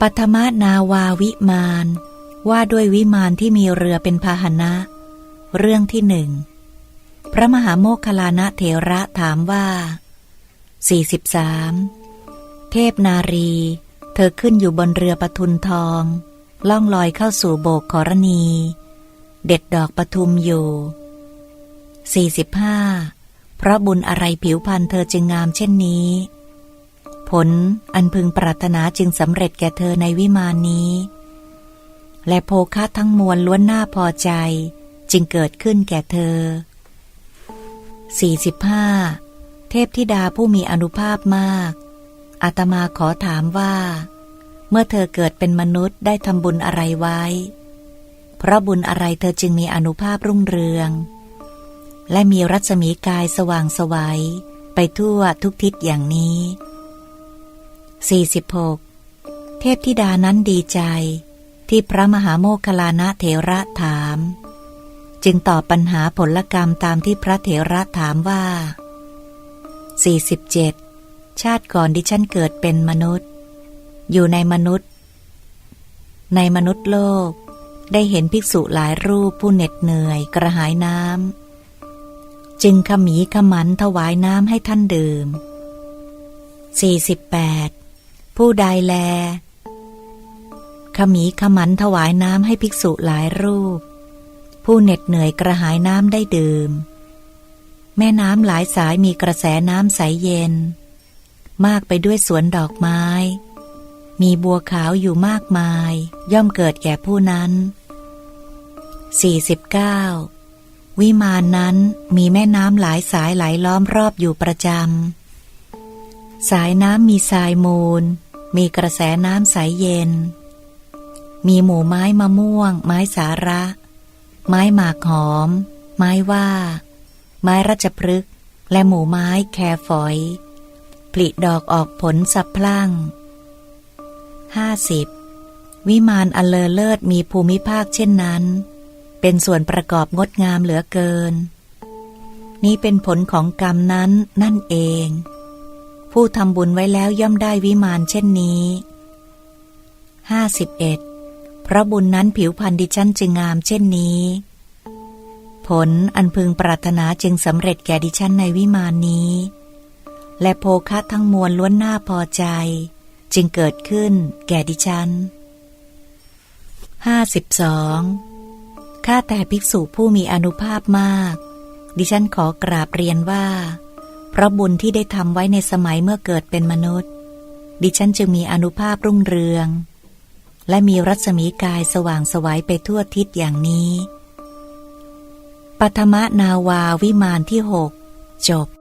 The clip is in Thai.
ปัทมานาวาวิมานว่าด้วยวิมานที่มีเรือเป็นพาหนะ เรื่องที่หนึ่ง พระมหาโมคคลลานะเถระถามว่า 43 เทพนารี เธอขึ้นอยู่บนเรือปทุนทอง ล่องลอยเข้าสู่โบกขรณี เด็ดดอกปทุมอยู่ 45 เพราะบุญอะไรผิวพรรณเธอจึงงามเช่นนี้ ผลอันพึงปรารถนาจึงสำเร็จแก่เธอในวิมานนี้ และโภคะทั้งมวลล้วนน่าพอใจจึงเกิดขึ้นแก่เธอ 45 เทพธิดาผู้มีอนุภาพมาก อาตมาขอถามว่า เมื่อเธอเกิดเป็นมนุษย์ได้ทำบุญอะไรไว้ เพราะบุญอะไรเธอจึงมีอนุภาพรุ่งเรือง และมีรัศมีกายสว่างสวัยไปทั่วทุกทิศอย่างนี้ 46 เทพธิดานั้นดีใจ ที่พระมหาโมคลลานะเถระถาม จึงตอบปัญหาผลกรรมตามที่พระเถระถามว่า 47 ชาติก่อนดิฉันเกิดเป็นมนุษย์ อยู่ในมนุษย์ ในมนุษย์โลก ได้เห็นภิกษุหลายรูปผู้เหน็ดเหนื่อยกระหายน้ำจึงขมีขมันถวายน้ำให้ท่านดื่ม48 ผู้ใดแล ขมีขมันถวายน้ำให้ภิกษุหลายรูป ผู้เหน็ดเหนื่อยกระหายน้ำได้ดื่ม แม่น้ำหลายสายมีกระแสน้ำใสเย็น มากไปด้วยสวนดอกไม้ มีบัวขาวอยู่มากมาย ย่อมเกิดแก่ผู้นั้น 49วิมานนั้นมีแม่น้ำหลายสายไหลล้อมรอบอยู่ประจำ สายน้ำมีทรายมูล มีกระแสน้ำใสเย็น มีหมู่ไม้มะม่วง ไม้สาระ ไม้หมากหอม ไม้ว่า ไม้รัชพฤกษ์และหมู่ไม้แครฝอย ผลิดอกออกผลสับพลั่งห้าสิบวิมานอเลอเลิศมีภูมิภาคเช่นนั้น เป็นส่วนประกอบงดงามเหลือเกิน นี้เป็นผลของกรรมนั้นนั่นเอง ผู้ทำบุญไว้แล้วย่อมได้วิมานเช่นนี้ห้าสิบเอ็ดเพราะบุญนั้นผิวพรรณดิฉันจึงงามเช่นนี้ ผลอันพึงปรารถนาจึงสำเร็จแก่ดิฉันในวิมานนี้ และโภคะทั้งมวลล้วนน่าพอใจ จึงเกิดขึ้นแก่ดิฉันห้าสิบสองข้าแต่ภิกษุผู้มีอนุภาพมาก ดิฉันขอกราบเรียนว่า เพราะบุญที่ได้ทำไว้ในสมัยเมื่อเกิดเป็นมนุษย์ ดิฉันจึงมีอนุภาพรุ่งเรือง และมีรัศมีกายสว่างสวัยไปทั่วทิศอย่างนี้ปัทมนาวาวิมานที่หกจบ